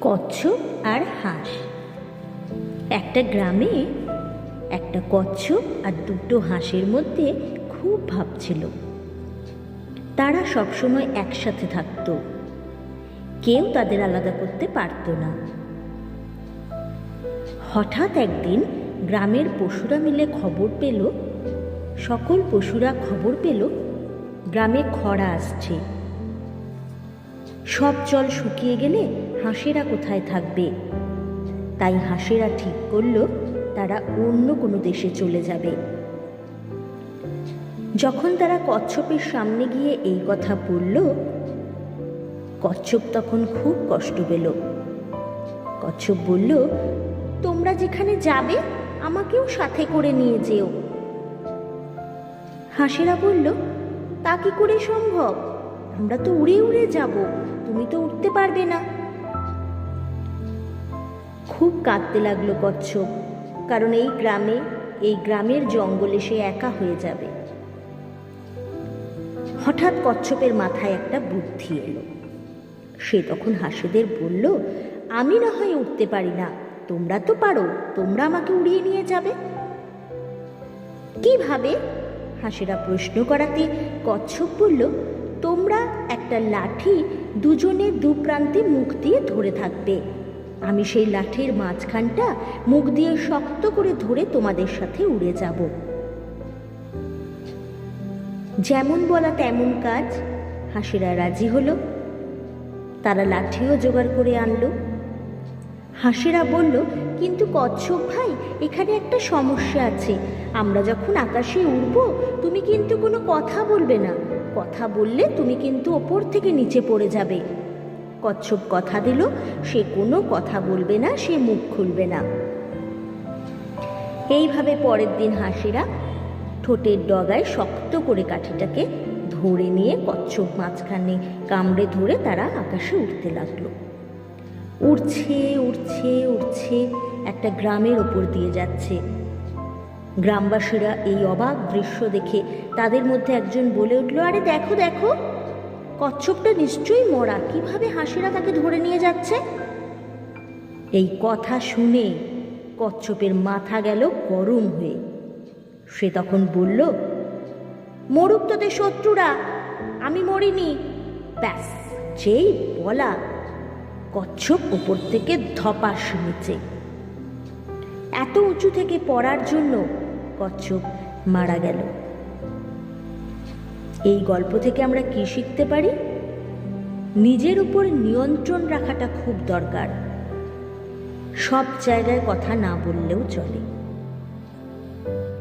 কচ্ছপ আর হাঁস। একটা গ্রামে একটা কচ্ছপ আর দুটো হাঁসের মধ্যে খুব ভাব ছিল। তারা সবসময় একসাথে থাকত। কেউ তাদের আলাদা করতে পারতো না। হঠাৎ একদিন গ্রামের পশুরা মিলে খবর পেল, সকল পশুরা খবর পেল, গ্রামে খরা আসছে। সব জল শুকিয়ে গেলে হাঁসেরা কোথায় থাকবে? তাই হাঁসেরা ঠিক করল, তারা অন্য কোনো দেশে চলে যাবে। যখন তারা কচ্ছপের সামনে গিয়ে এই কথা বলল, কচ্ছপ তখন খুব কষ্ট পেল। কচ্ছপ বলল, তোমরা যেখানে যাবে, আমাকেও সাথে করে নিয়ে যেও। হাঁসেরা বলল, তা কি করে সম্ভব? আমরা তো উড়ে উড়ে যাব, তুমি তো উঠতে পারবে না। খুব কাঁদতে লাগল কচ্ছপ কারণ এই গ্রামে, এই গ্রামের জঙ্গলে সে একা হয়ে যাবে। হঠাৎ কচ্ছপের মাথায় একটা বুদ্ধি এলো। সে তখন হাসিদের বলল, আমি না হয় উঠতে পারি না, তোমরা তো পারো, তোমরা আমাকে উড়িয়ে নিয়ে যাবে। কীভাবে হাসিরা প্রশ্ন করাতে কচ্ছপ বলল, তোমরা একটা লাঠি দুজনের দু প্রান্তে মুখ দিয়ে ধরে থাকবে আমি সেই লাঠির মাঝখানটা মুখ দিয়ে শক্ত করে ধরে তোমাদের সাথে উড়ে যাব। যেমন বলা তেমন কাজ, হাসিরা রাজি হলো। তারা লাঠিও জোগাড় করে আনলো। হাসিরা বলল, কিন্তু কচ্ছপ ভাই, এখানে একটা সমস্যা আছে। আমরা যখন আকাশে উড়ব, তুমি কিন্তু কোনো কথা বলবে না। কথা বললে তুমি কিন্তু ওপর থেকে নিচে পড়ে যাবে। কচ্ছপ কথা দিল, সে কোনো কথা বলবে না, সে মুখ খুলবে না। এইভাবে পরের দিন হাসিরা ঠোঁটের ডগায় শক্ত করে কাঠিটাকে ধরে নিয়ে কচ্ছপ মাঝখানে কামড়ে ধরে তারা আকাশে উঠতে লাগল। উড়ছে উড়ছে উড়ছে, একটা গ্রামের ওপর দিয়ে যাচ্ছে। গ্রামবাসীরা এই অবাক দৃশ্য দেখে তাদের মধ্যে একজন বলে উঠল, আরে দেখো দেখো। কচ্ছপটা নিশ্চয়ই মরা। কীভাবে হাসিরা তাকে ধরে নিয়ে যাচ্ছে? এই কথা শুনে কচ্ছপের মাথা গেল গরম হয়ে। সে তখন বলল, মরুক তোদের শত্রুরা, আমি মরিনি। ব্যাস, যেই বলা কচ্ছপ ওপর থেকে ধপাস নিচে এত উঁচু থেকে পড়ার জন্য কচ্ছপ মারা গেল। এই গল্প থেকে আমরা কি শিখতে পারি? নিজের উপর নিয়ন্ত্রণ রাখাটা খুব দরকার। সব জায়গায় কথা না বললেও চলে।